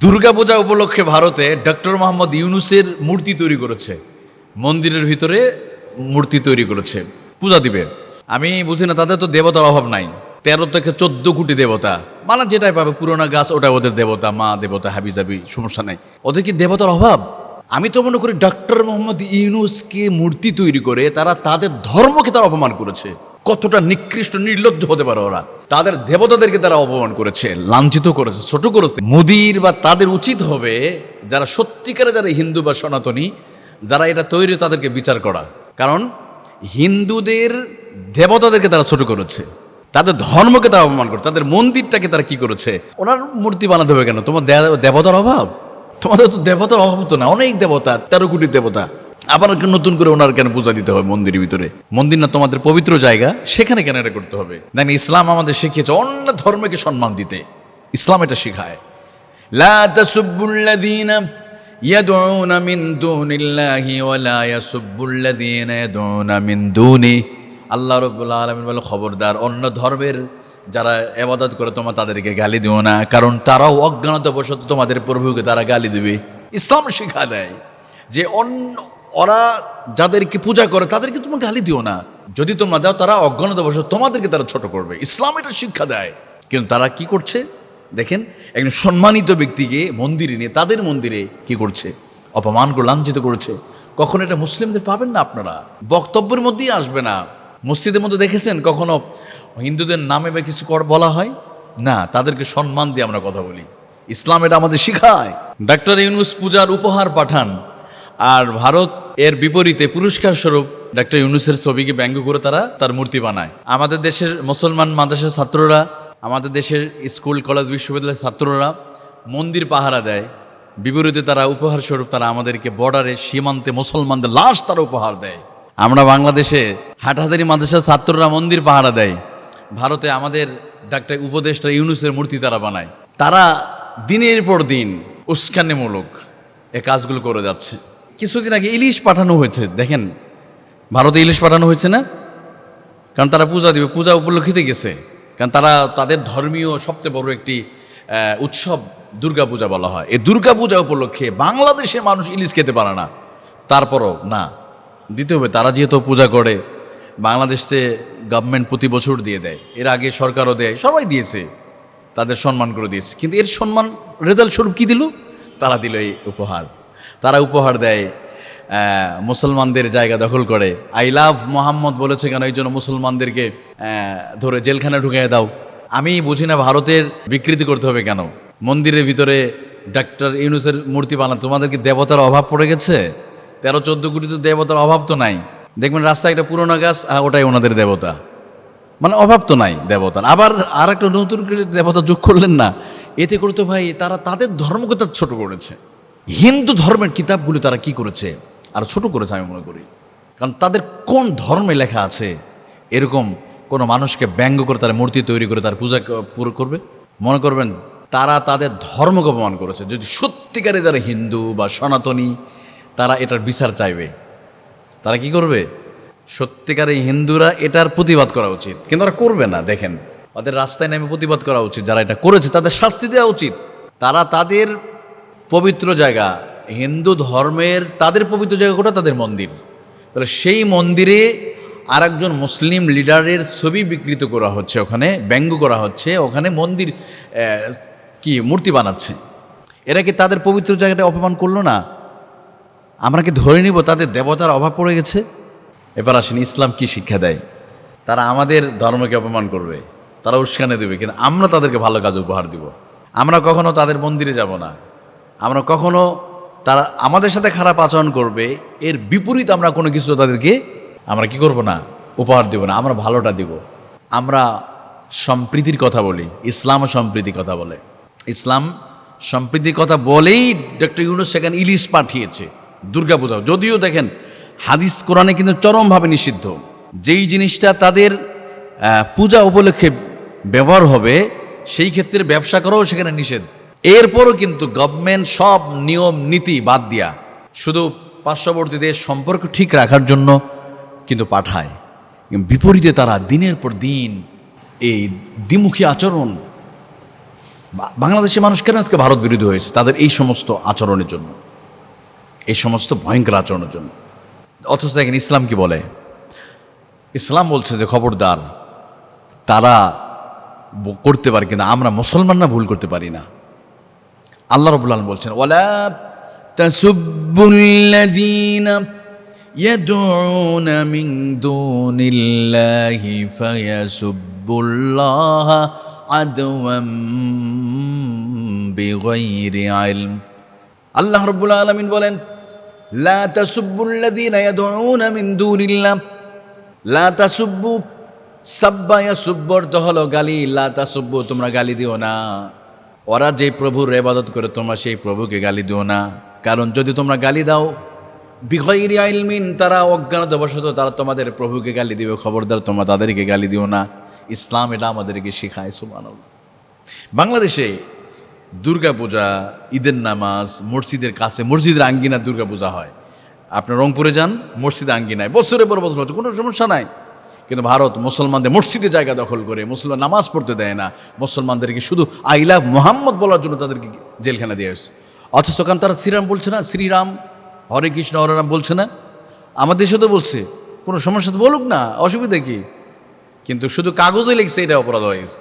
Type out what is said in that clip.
দুর্গাপূজা উপলক্ষে ভারতে ডক্টর মোহাম্মদ ইউনুসের মূর্তি তৈরি করেছে। মন্দিরের ভিতরে মূর্তি তৈরি করেছে। পূজা দিবে। আমি বুঝি না, তাদের তো দেবতার অভাব নাই। তেরো থেকে চোদ্দ কোটি দেবতা। মানে যেটাই পাবে, পুরোনো গাছ, ওটা ওদের দেবতা, মা, দেবতা হাবি জাবি সমস্যা নাই। ওদের কি দেবতার অভাব? আমি তো মনে করি, ডক্টর মোহাম্মদ ইউনুসকে মূর্তি তৈরি করে তারা তাদের ধর্মকে তারা অপমান করেছে। কতটা নিকৃষ্ট, নির্লজ্জ হতে পারে ওরা? তাদের দেবতাদেরকে তারা অপমান করেছে, লাঞ্ছিত করেছে, ছোট করেছে। মোদির বা তাদের উচিত হবে যারা সত্যিকারে যারা হিন্দু বা সনাতনী, যারা এটা তৈরি তাদেরকে বিচার করা। কারণ হিন্দুদের দেবতাদেরকে তারা ছোট করেছে। তাদের ধর্মকে তারা অপমান করে তাদের মন্দিরটাকে তারা কি করেছে? ওনার মূর্তি বানাতে হবে কেন? তোমার দেবতার অভাব? তোমাদের তো দেবতার অভাব তো না। অনেক দেবতা, তেরো কোটি দেবতা। আবার কেন নতুন করে ওনার কেন পূজা দিতে হবে মন্দিরের ভিতরে মন্দির না তোমাদের পবিত্র জায়গা সেখানে কেন এটা করতে হবে দেন ইসলাম আমাদের শিখিয়েছে অন্য ধর্মকে সম্মান দিতে ইসলাম এটা শেখায় لا تسبوا الذين يدعون من دون الله ولا يسبوا الذين يدعون من دونه আল্লাহ রব্বুল আলমিন বলে খবরদার অন্য ধর্মের যারা এবাদত করে তোমার তাদেরকে গালি দিও না কারণ তারাও অজ্ঞানতাবশত তোমাদের প্রভুকে তারা গালি দেবে ইসলাম শিক্ষা দেয় যে অন্য ওরা যাদেরকে পূজা করে, তাদেরকে তুমি গালি দিও না। যদি তোমরা দাও, তারা অজ্ঞানতাবশত তোমাদেরকে তারা ছোট করবে। ইসলাম এটা শিক্ষা দেয়। কিন্তু তারা কি করছে? দেখেন, একজন সম্মানিত ব্যক্তিকে মন্দিরে নিয়ে, তাদের মন্দিরে কি করছে? অপমান করে, লাঞ্ছিত করেছে। কখনো এটা মুসলিমদের পাবেন না আপনারা? বক্তব্যের মধ্যেই আসবে না। মসজিদের মধ্যে দেখেছেন কখনো হিন্দুদের নামে বা কিছু কর, বলা হয়? না, তাদেরকে সম্মান দিয়ে আমরা কথা বলি। ইসলাম এটা আমাদের শিখায়। ডাক্তার ইউনুস পূজার উপহার পাঠান। আর ভারত এর বিপরীতে পুরস্কার স্বরূপ ডাক্তার ইউনুসের ছবিকে ব্যঙ্গ করে তারা তার মূর্তি বানায়। আমাদের দেশের মুসলমান মাদ্রাসার ছাত্ররা, আমাদের দেশের স্কুল, কলেজ, বিশ্ববিদ্যালয়ের ছাত্ররা মন্দির পাহারা দেয়। বিপরীতে তারা উপহার স্বরূপ তারা আমাদেরকে বর্ডারে সীমান্তে মুসলমানদের লাশ তারা উপহার দেয়। আমরা বাংলাদেশে হাটহাজারি মাদ্রাসার ছাত্ররা মন্দির পাহারা দেয়। ভারতে আমাদের ডাক্তার উপদেষ্টা ইউনুসের মূর্তি তারা বানায়। তারা দিনের পর দিন উস্কানিমূলক এ কাজগুলো করে যাচ্ছে। কিছুদিন আগে ইলিশ পাঠানো হয়েছে, দেখেন। ভারতে ইলিশ পাঠানো হয়েছে না? কারণ তারা পূজা দিবে, পূজা উপলক্ষিতে গেছে। কারণ তারা তাদের ধর্মীয় সবচেয়ে বড় একটি উৎসব দুর্গা পূজা বলা হয়। এই দুর্গা পূজা উপলক্ষে বাংলাদেশের মানুষ ইলিশ খেতে পারে না। তারপরও না। দিতে হবে, তারা যেহেতু পূজা করে, বাংলাদেশে গভর্নমেন্ট প্রতি বছর দিয়ে দেয়, এর আগে সরকারও দেয়, সবাই দিয়েছে। তাদের সম্মান করে দিয়েছে। কিন্তু এর সম্মান রেজাল্ট স্বরূপ কী দিল? তারা দিল এই উপহার। তারা উপহার দেয় মুসলমানদের জায়গা দখল করে। আই লাভ মোহাম্মদ বলেছে কেন এই জন্য মুসলমানদেরকে ধরে জেলখানে ঢুকিয়ে দাও। আমি বুঝি না ভারতের বিকৃতি করতে হবে কেন? মন্দিরের ভিতরে ডাক্তার ইউনুসের মূর্তি বানানো, তোমাদের কি দেবতার অভাব পড়ে গেছে? তেরো, চোদ্দ কোটি তো দেবতার অভাব তো নাই। দেখবেন রাস্তায় একটা পুরোনো গাছ ওটাই ওনাদের দেবতা। মানে অভাব তো নাই দেবতার। আবার আর একটা নতুন করে দেবতা যোগ করলেন না, এতে করে তো ভাই তারা তাদের ধর্মকে তার ছোট করেছে। হিন্দু ধর্মের কিতাবগুলো তারা কি করেছে? আর ছোট করেছে আমি মনে করি। কারণ তাদের কোন ধর্মে লেখা আছে? এরকম কোনো মানুষকে ব্যঙ্গ করে তার মূর্তি তৈরি করে তার পূজা পুরো করবে? মনে করবেন, তারা তাদের ধর্মকে অপমান করেছে। যদি সত্যিকারে তারা হিন্দু বা সনাতনী, তারা এটার বিচার চাইবে। তারা কি করবে? সত্যিকার হিন্দুরা এটার প্রতিবাদ করা উচিত। কিন্তু ওরা করবে না, দেখেন। ওদের রাস্তায় নেমে প্রতিবাদ করা উচিত। যারা এটা করেছে, তাদের শাস্তি দেওয়া উচিত। তারা তাদের পবিত্র জায়গা। হিন্দু ধর্মের, তাদের পবিত্র জায়গা কোটা তাদের মন্দির। তাহলে সেই মন্দিরে আরেকজন মুসলিম লিডারের ছবি বিকৃত করা হচ্ছে ওখানে, ব্যঙ্গ করা হচ্ছে। ওখানে মন্দির কি মূর্তি বানাচ্ছে। এরা কি তাদের পবিত্র জায়গাটা অপমান করল না? আমরা কি ধরে নিব তাদের দেবতার অভাব পড়ে গেছে? এবার আসেন, ইসলাম কি শিক্ষা দেয়? তারা আমাদের ধর্মকে অপমান করবে। তারা উস্কানে দেবে। কিন্তু আমরা তাদেরকে ভালো কাজ উপহার দিব। আমরা কখনো তাদের মন্দিরে যাব না। আমরা কখনো তারা আমাদের সাথে খারাপ আচরণ করবে, এর বিপরীত আমরা কোনো কিছু তাদেরকে, আমরা কি করব না? উপহার দিব না, আমরা ভালোটা দিব। আমরা সম্প্রীতির কথা বলি ইসলামও সম্প্রীতির কথা বলে। ইসলাম সম্প্রীতির কথা বলেই ডক্টর ইউনুস সেখানে ইলিশ পাঠিয়েছে। দুর্গাপূজা যদিও দেখেন, হাদিস কোরআনে কিন্তু চরমভাবে নিষিদ্ধ। যেই জিনিসটা তাদের পূজা উপলক্ষে ব্যবহার হবে, সেই ক্ষেত্রে ব্যবসা করাও সেখানে নিষেধ। এরপরও কিন্তু গভর্নমেন্ট সব নিয়ম, নীতি বাদ দিয়া শুধু পার্শ্ববর্তী দেশ সম্পর্ক ঠিক রাখার জন্য কিন্তু পাঠায়। বিপরীতে তারা দিনের পর দিন এই দ্বিমুখী আচরণ বাংলাদেশের মানুষ কেন আজকে ভারত বিরোধী হয়েছে, তাদের এই সমস্ত আচরণের জন্য। এই সমস্ত ভয়ঙ্কর আচরণের জন্য। অথচ দেখেন ইসলাম কি বলে? ইসলাম বলছে যে, খবরদার, তারা করতে পারে কিন্তু আমরা মুসলমানরা ভুল করতে পারি না। আল্লাহ রবুল আলম বলছেন ওলা তাসুব্বুল্লাযীনা ইয়াদউনা মিন দুনিল্লাহি ফায়াসুব্বুল্লাহা আদওয়াম বিগাইরি ইলম আল্লাহ রব্বুল আলামিন বলেন, লা তাসুব্বুল্লাযীনা ইয়াদউনা মিন দুনিল্লাহ। লা তাসুব্বু সাব্বা ইয়াসুব্বু অর্থ হলো গালি, লা তাসুব্বু, তোমরা গালি দিও না। ওরা যে প্রভুর রেবাদত করে, তোমরা সেই প্রভুকে গালি দিও না। কারণ যদি তোমরা গালি দাও বিগৈরি আইলমিন তারা অজ্ঞানতাবশত তারা তোমাদের প্রভুকে গালি দিবে, খবরদার তোমরা তাদেরকে গালি দিও না। ইসলাম এটা আমাদেরকে শেখায়, সুবহানাল্লাহ। বাংলাদেশে দুর্গাপূজা, ঈদের নামাজ, মসজিদের কাছে, মসজিদের আঙ্গিনা দুর্গাপূজা হয়। আপনার রংপুরে যান, মসজিদে আঙ্গিনায়। বছরের পর বছর হচ্ছে, কোনো সমস্যা নাই। কিন্তু ভারত মুসলমানদের মসজিদে জায়গা দখল করে, মুসলমান নামাজ পড়তে দেয় না, মুসলমানদেরকে শুধু আইলা মোহাম্মদ বলার জন্য তাদেরকে জেলখানা দেওয়া হয়েছে। অথচ কারণ তারা শ্রীরাম বলছে না, শ্রীরাম, হরে কৃষ্ণ, হরে রাম বলছে না। আমার দেশে তো বলছে, কোনো সমস্যা তো বলুক না, অসুবিধা কি? কিন্তু শুধু কাগজে লিখছে, এটা অপরাধ হয়েছে